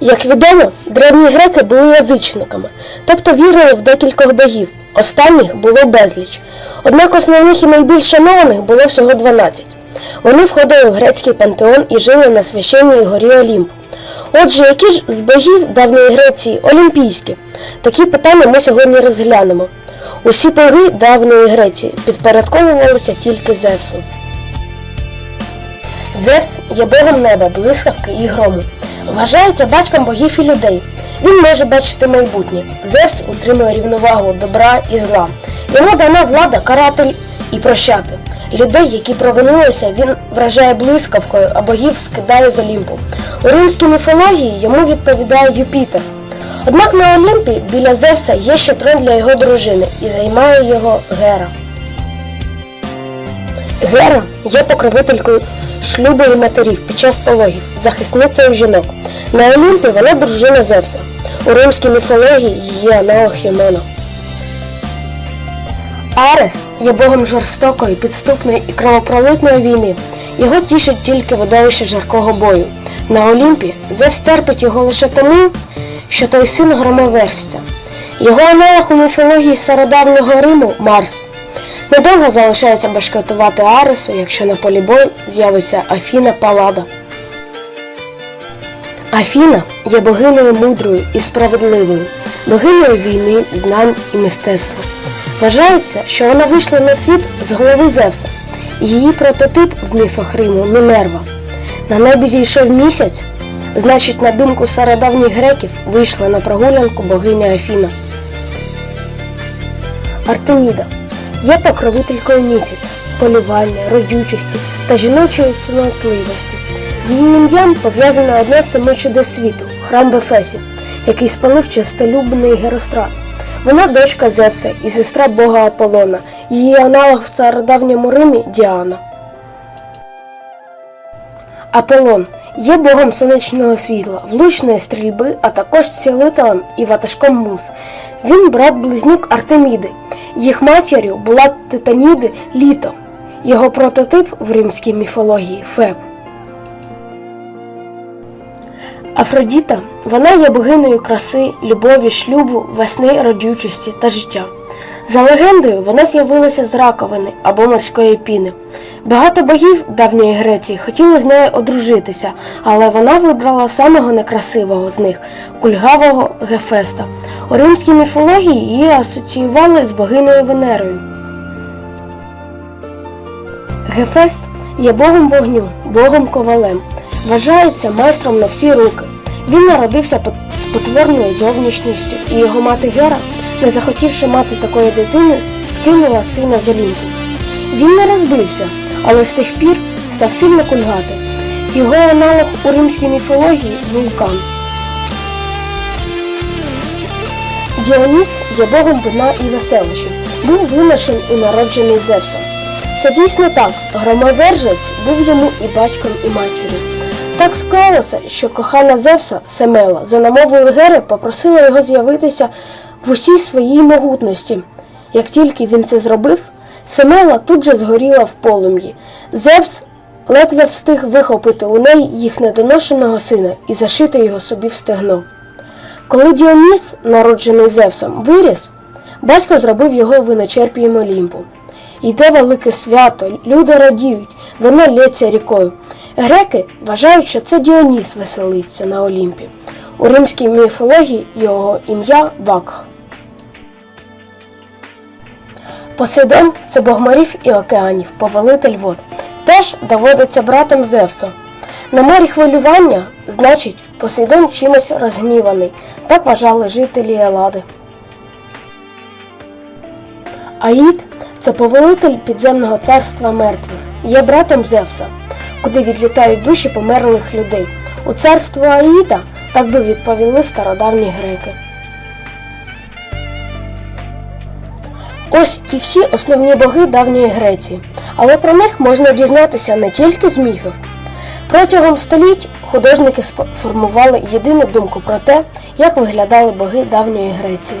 Як відомо, древні греки були язичниками, тобто вірили в декількох богів. Останніх було безліч. Однак основних і найбільш шанованих було всього 12. Вони входили в грецький пантеон і жили на священній горі Олімп. Отже, які ж з богів давньої Греції олімпійські? Такі питання ми сьогодні розглянемо. Усі боги давньої Греції підпорядковувалися тільки Зевсу. Зевс є богом неба, блискавки і грому. Вважається батьком богів і людей. Він може бачити майбутнє. Зевс утримує рівновагу добра і зла. Йому дана влада карати і прощати. Людей, які провинилися, він вражає блискавкою, а богів скидає з Олімпу. У римській міфології йому відповідає Юпітер. Однак на Олімпі біля Зевса є ще трон для його дружини і займає його Гера. Гера є покровителькою шлюбу і матерів під час пологів, захисницею жінок. На Олімпі вона дружина Зевса. У римській міфології її аналог Юнона. Арес є богом жорстокої, підступної і кровопролитної війни. Його тішить тільки видовище жаркого бою. На Олімпі Зевс терпить його лише тому, що той син громоверця. Його аналог у міфології стародавнього Риму Марс. Недовго залишається башкетувати Аресу, якщо на полі бою з'явиться Афіна Палада. Афіна є богинею мудрою і справедливою, богинею війни, знань і мистецтва. Вважається, що вона вийшла на світ з голови Зевса, її прототип в міфах Риму Мінерва. На небі зійшов місяць, значить, на думку стародавніх греків, вийшла на прогулянку богиня Афіна. Артеміда є покровителькою місяця, полювання, родючості та жіночої цнотливості. З її ім'ям пов'язане одне з семи чудес світу храм Бефесів, який спалив чистолюбний Герострат. Вона дочка Зевса і сестра бога Аполлона. Її аналог в стародавньому Римі Діана. Аполлон є богом сонячного світла, влучної стрільби, а також цілителем і ватажком мус. Він брат-близнюк Артеміди. Їх матір'ю була Титаніди Літо. Його прототип в римській міфології Феб. Афродіта вона є богинею краси, любові, шлюбу, весни, родючості та життя. За легендою, вона з'явилася з раковини або морської піни. Багато богів давньої Греції хотіли з нею одружитися, але вона вибрала самого некрасивого з них кульгавого Гефеста. У римській міфології її асоціювали з богинею Венерою. Гефест є богом вогню, богом ковалем. Вважається майстром на всі руки. Він народився з потворною зовнішністю, і його мати Гера, не захотівши мати такої дитини, скинула сина з Олімпу. Він не розбився, але з тих пір став сильно кульгати. Його аналог у римській міфології вулкан. Діоніс є богом вина і веселищів, був виношен і народжений Зевсом. Це дійсно так, громовержець був йому і батьком, і матір'ю. Так склалося, що кохана Зевса Семела за намовою Гери попросила його з'явитися в усій своїй могутності. Як тільки він це зробив, Семела тут же згоріла в полум'ї. Зевс ледве встиг вихопити у неї їх недоношеного сина і зашити його собі в стегно. Коли Діоніс, народжений Зевсом, виріс, батько зробив його виночерпієм Олімпу. Йде велике свято, люди радіють, вино лється рікою. Греки вважають, що це Діоніс веселиться на Олімпі. У римській міфології його ім'я Вакх. Посейдон це бог морів і океанів, повелитель вод. Теж доводиться братом Зевсу. На морі хвилювання, значить, Посейдон чимось розгніваний. Так вважали жителі Елади. Аїд це повелитель підземного царства мертвих, є братом Зевса, куди відлітають душі померлих людей. У царство Аїда так би відповіли стародавні греки. Ось і всі основні боги давньої Греції, але про них можна дізнатися не тільки з міфів. Протягом століть художники сформували єдину думку про те, як виглядали боги давньої Греції.